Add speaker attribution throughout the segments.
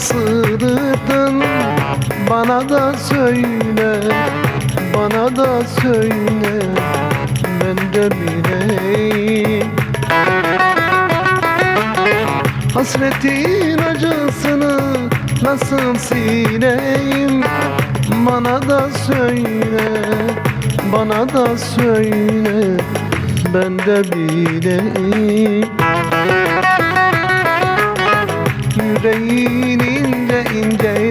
Speaker 1: sığdırdın. Bana da söyle, bana da söyle. Ben de bileyim. Hasretin acısını nasıl sileyim? Bana da söyle, bana da söyle. Ben de bileyim. Yüreğin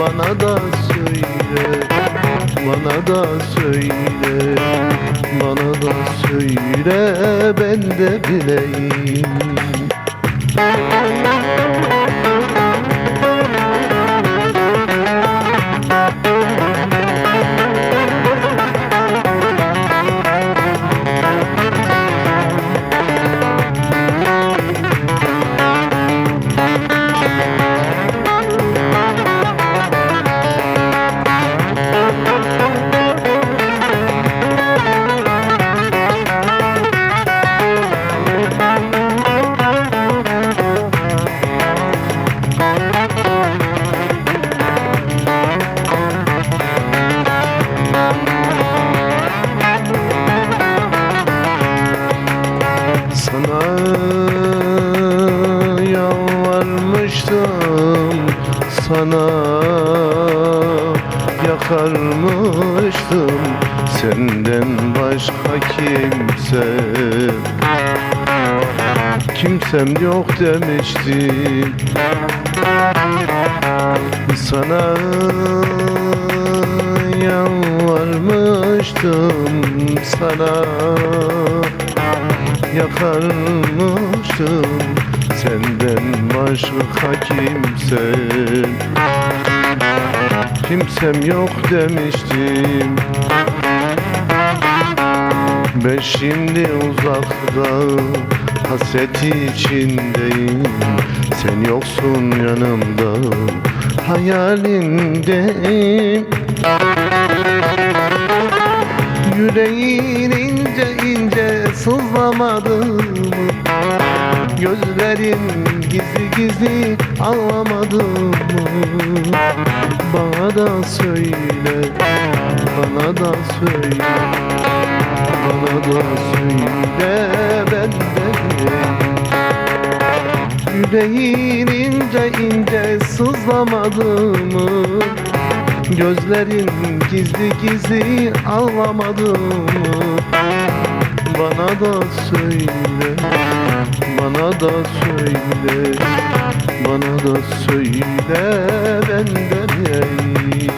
Speaker 1: Bana da söyle, bana da söyle Bana da söyle ben de bileyim Sana yakarmıştım. Senden başka kimse Kimsem yok demiştim. Sana yalvarmıştım Sana yakarmıştım Başka kimse Kimsem yok demiştim. Ben şimdi uzakta hasret içindeyim. Sen yoksun yanımda hayalindeyim. Yüreğin ince ince sızlamadı mı? Gözlerin gizli gizli mı? Bana da söyle, bana da söyle Bana da söyle ben de Yüreğin ince ince sızlamadı mı? Gözlerin gizli gizli ağlamadı mı? Bana da söyle, bana da söyle Bana da söyle ben de bileyim